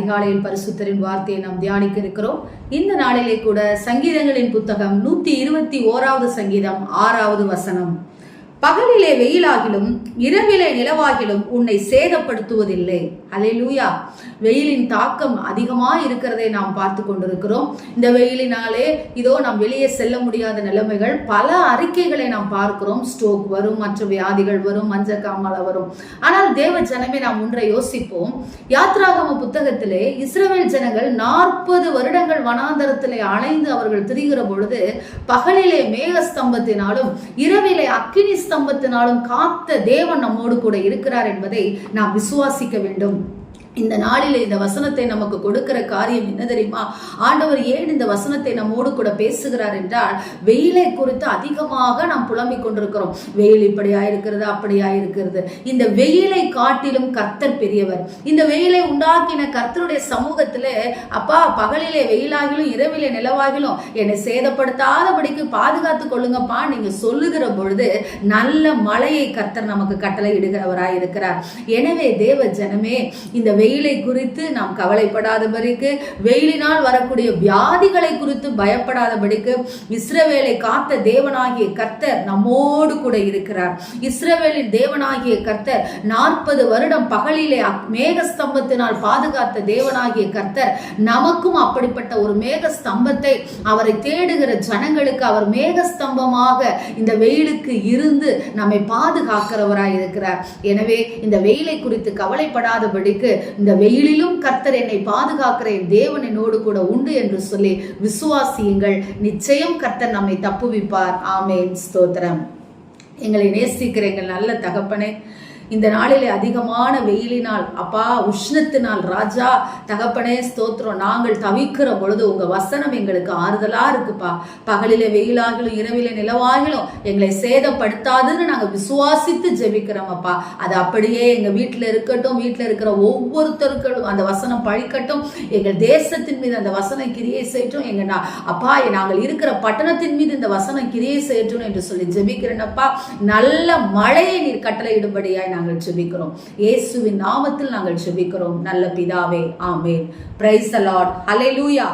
அதிகாலையில் பரிசுத்தரின் வார்த்தையை நாம் தியானிக்க இருக்கிறோம். இந்த நாளிலே கூட சங்கீதங்களின் புத்தகம் நூத்தி இருபத்தி ஓராவது சங்கீதம் ஆறாவது வசனம். பகலிலே வெயிலாகிலும் இரவிலே நிலவாகிலும் உன்னை சேதப்படுத்துவதில்லை. அலையிலூயா வெயிலின் தாக்கம் அதிகமா இருக்கிறதை நாம் பார்த்து கொண்டிருக்கிறோம். இந்த வெயிலினாலே இதோ நாம் வெளியே செல்ல முடியாத நிலைமைகள். பல அறிக்கைகளை நாம் பார்க்கிறோம். ஸ்ட்ரோக் வரும் மற்ற வியாதிகள் வரும் மஞ்சள் காமலை வரும். ஆனால் தேவ ஜனமே நாம் ஒன்றை யோசிப்போம். யாத்ராகம புத்தகத்திலே இஸ்ரவேல் ஜனங்கள் நாற்பது வருடங்கள் வனாந்தரத்திலே அலைந்து அவர்கள் திரிகிற பொழுது பகலிலே மேகஸ்தம்பத்தினாலும் இரவிலே அக்கினி ஸ்தம்பத்தினாலும் காத்த தேவன் நம்மோடு கூட இருக்கிறார் என்பதை நாம் விசுவாசிக்க வேண்டும். இந்த நாளில் இந்த வசனத்தை நமக்கு கொடுக்கிற காரியம் என்ன தெரியுமா? ஆண்டவர் ஏன் இந்த வசனத்தை நம்மோடு கூட பேசுகிறார் என்றால் வெயிலை குறித்து அதிகமாக நாம் புலம்பிக் கொண்டிருக்கிறோம். வெயில் இப்படியா இருக்கிறது அப்படியா இருக்கிறது இந்த வெயிலை காட்டிலும் கர்த்தர் பெரியவர். இந்த வெயிலை உண்டாக்கின கர்த்தருடைய சமூகத்தில் அப்பா பகலிலே வெயிலாகிலும் இரவிலே நிலவாகிலும் என்னை சேதப்படுத்தாதபடிக்கு பாதுகாத்து கொள்ளுங்கப்பா. நீங்க சொல்லுகிற பொழுது நல்ல மழையை கர்த்தர் நமக்கு கட்டளை இடுகிறவராய் இருக்கிறார் எனவே தேவ ஜனமே இந்த வெயில் வெயிலை குறித்து நாம் கவலைப்படாதபடிக்கு வெயிலினால் வரக்கூடிய வியாதிகளை குறித்து பயப்படாதபடிக்கு இஸ்ரவேலை காத்த தேவனாகிய கர்த்தர் நம்மோடு கூட இருக்கிறார். இஸ்ரவேலின் தேவனாகிய கர்த்தர் நாற்பது வருடம் பகலிலே மேகஸ்தம்பத்தினால் பாதுகாத்த தேவனாகிய கர்த்தர் நமக்கும் அப்படிப்பட்ட ஒரு மேக ஸ்தம்பத்தை அவரை தேடுகிற ஜனங்களுக்கு அவர் மேகஸ்தம்பமாக இந்த வெயிலுக்கு இருந்து நம்மை பாதுகாக்கிறவராய் இருக்கிறார் எனவே இந்த வெயிலை குறித்து கவலைப்படாதபடிக்கு இந்த வெயிலிலும் கர்த்தர் என்னை பாதுகாக்கிற என் தேவன் என்னோடு கூட உண்டு என்று சொல்லி விசுவாசியுங்கள். நிச்சயம் கர்த்தர் நம்மை தப்புவிப்பார். ஆமேன். ஸ்தோத்திரம். எங்களை நேசிக்கிற எங்கள் நல்ல தகப்பனே இந்த நாளிலே அதிகமான வெயிலினால் அப்பா உஷ்ணத்தினால் ராஜா தகப்பனே ஸ்தோத்திரம் நாங்கள் தவிக்கிற பொழுது உங்க வசனம் எங்களுக்கு ஆறுதலா இருக்குப்பா. பகலிலே வெயிலாகிலும் இரவிலே நிலவாகிலும் எங்களை சேதப்படுத்தாதுன்னு நாங்கள் விசுவாசித்து ஜெபிக்கிறோம் அப்பா அது அப்படியே எங்க வீட்டில் இருக்கட்டும் வீட்டில் இருக்கிற ஒவ்வொருத்தருக்கும் அந்த வசனம் பழிக்கட்டும். எங்கள் தேசத்தின் மீது அந்த வசனம் கிரியை செய்யட்டும் எங்க அப்பா நாங்கள் இருக்கிற பட்டணத்தின் மீது இந்த வசனம் கிரியை செய்யட்டும் என்று சொல்லி ஜெபிக்கிறேன்னப்பா நல்ல மழையை நீர் கட்டளையிடும்படியாய் நாங்கள் ஜெபிக்கிறோம். இயேசுவின் நாமத்தில் நாங்கள் ஜெபிக்கிறோம். நல்ல பிதாவே ஆமேன். பிரைஸ் அலாட் ஹலே லூயா